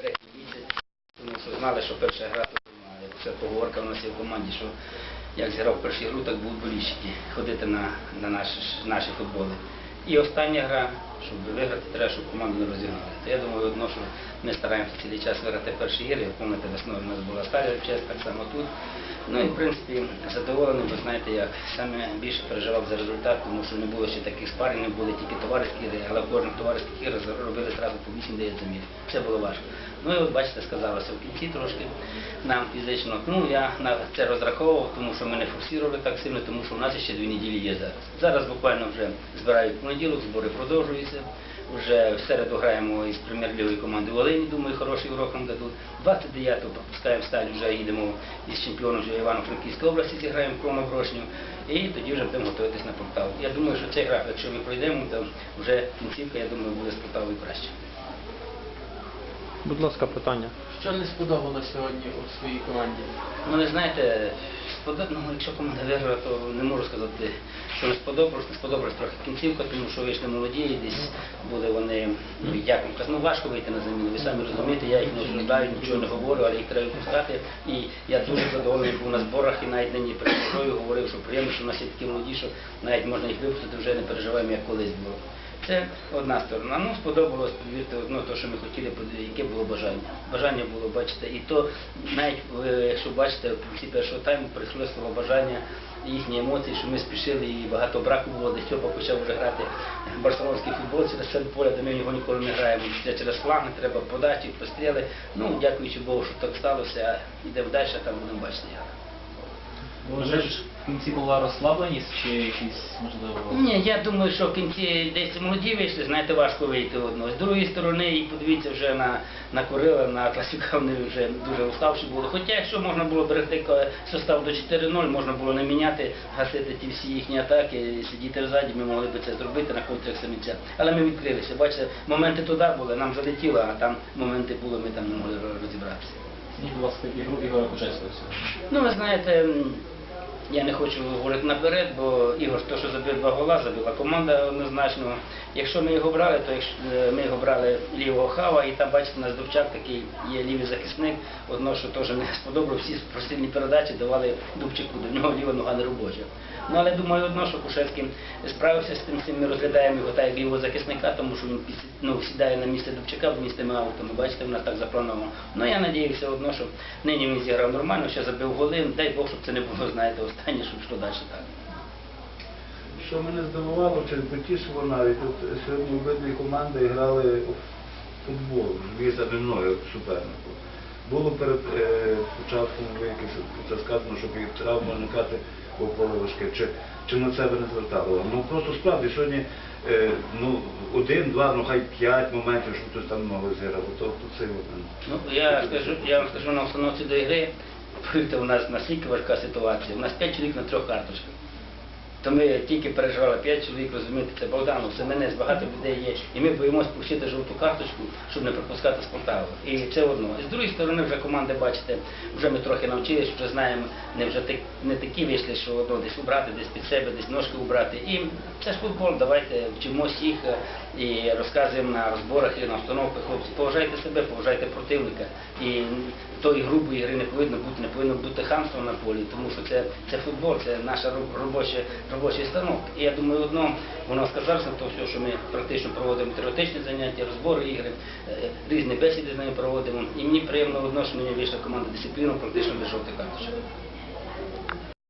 третій місяць, тому що знали, що перша гра тут немає. Це поговорка в нас є в команді, що як зіграв першу гру, так будуть болільщики ходити на, на наші, наші футболи. І остання гра, щоб виграти, треба, щоб команду не розігнали. То я думаю, одно, що ми стараємося цілий час виграти перші ігри. Ви пам'ятаєте, весною у нас була стара честь, так само тут. Ну і в принципі задоволений, бо знаєте, як саме більше переживав за результат, тому що не було ще таких спарів, не були тільки товариські ігри, але в кожних товариських іграх робили одразу по 8-9 замір. Це було важко. Ну і от бачите, сказалося в кінці трошки нам фізично. Ну я на це розраховував, тому що ми не форсували так сильно, тому що у нас ще дві неділі є зараз. Зараз буквально вже збирають понеділок, збори продовжуються. Вже в середу граємо із прем'єр-лігою команди Волині, думаю, хороший урок нам дадуть. 29-го пропускаємо сталь, вже їдемо із чемпіоном Івано-Франківської області, зіграємо в Крома Грошню. І тоді вже будемо готуватись на Полтаву. Я думаю, що цей графік, якщо ми пройдемо, то вже кінцівка, я думаю, буде з Полтавою краще. Будь ласка, питання. Що не сподобалося сьогодні у своїй команді? Ну, ви знаєте, сподоб... ну, якщо команда виграла, то не можу сказати, що не сподобалось, не сподобалась трохи кінцівка, тому що вийшли молоді, і десь були вони, ну як вам казати, ну важко вийти на заміну. Ви самі розумієте, я їх не осуждаю, нічого не говорю, але їх треба пускати. І я дуже задоволений був на зборах і навіть нині перед грою говорив, що приємно, що в нас є такі молоді, що навіть можна їх випустити, вже не переживаємо, як колись було. Це одна сторона. Ну, сподобалось, повірте, одно, то, що ми хотіли, яке було бажання. Бажання було, бачите, і то навіть, е, якщо бачите, в кінці першого тайму прийшло слово бажання, їхні емоції, що ми спішили і багато браку було, де Стьопа почав вже грати барселонський футбол через це поля, де ми його ніколи не граємо. Це через фланги, треба подачі, постріли. Ну, дякуючи Богу, що так сталося, йдемо далі, там будемо бачити ж в кінці була розслабленість чи якісь, можливо... Ні, я думаю, що в кінці десь молоді вийшли, знаєте, важко вийти одного. З другої сторони, і подивіться вже на, на Курила, на Класюка, вони вже дуже уставші були. Хоча якщо можна було берегти состав до 4-0, можна було не міняти, гасити ті всі їхні атаки, сидіти ззаді, ми могли б це зробити на контрах саміця. Але ми відкрилися. Бачите, моменти туди були, нам залетіло, а там моменти були, ми там не могли розібратися. Будь ласка, ігру Ігоря Кучевського сьогодні. Ну, ви знаєте, я не хочу говорити наперед, бо Ігор, то, що забив два гола, забила команда однозначно. Якщо ми його брали, то е, ми його брали лівого хава, і там, бачите, у нас Дубчак такий є лівий захисник, одно, що теж мені сподобалося, всі простильні передачі давали Дубчику, до нього ліва нога не робоча. Ну, але думаю, одно, що Кушевський справився з тим, цим ми розглядаємо його так як лівого захисника, тому що він ну, сідає на місце Дубчака, бо місцями аутами, бачите, в нас так заплановано. Ну, я надіюся одно, що нині він зіграв нормально, ще забив голи, дай Бог, щоб це не було, знаєте, останнє, щоб йшло далі так. Що мене здивувало, чи потішило навіть, от сьогодні обидві команди грали у футбол, в'їздили мною супернику. Було перед е, початком ви якось це сказано, щоб їх травма уникати по поле важке. Чи, чи на це ви не звертали? Ну просто справді сьогодні е, ну, один, два, ну хай п'ять моментів, щоб хтось там зіграти. То, то це от, Ну, я скажу, я вам скажу на установці до ігри, повірте, у нас настільки важка ситуація. У нас 5 чоловік на трьох карточках. То ми тільки переживали 5 чоловік, розумієте, це Богданов, це мене, багато людей є. І ми боїмося пустити жовту карточку, щоб не пропускати з Полтави. І це одно. І з другої сторони, вже команди, бачите, вже ми трохи навчилися, вже знаємо, не вже так- не такі вийшли, що одно десь убрати, десь під себе, десь ножки убрати. І це ж футбол, давайте вчимось їх е, і розказуємо на розборах і на установках. Хлопці, поважайте себе, поважайте противника. І тої грубої гри не повинно бути, не повинно бути хамства на полі, тому що це, це футбол, це наша роб- робоча, робочий станок. І я думаю, одно воно сказалося на те, все, що ми практично проводимо теоретичні заняття, розбори ігри, е, різні бесіди з ними проводимо. І мені приємно одно, що мені вийшла команда дисципліну практично без жовтих карточок.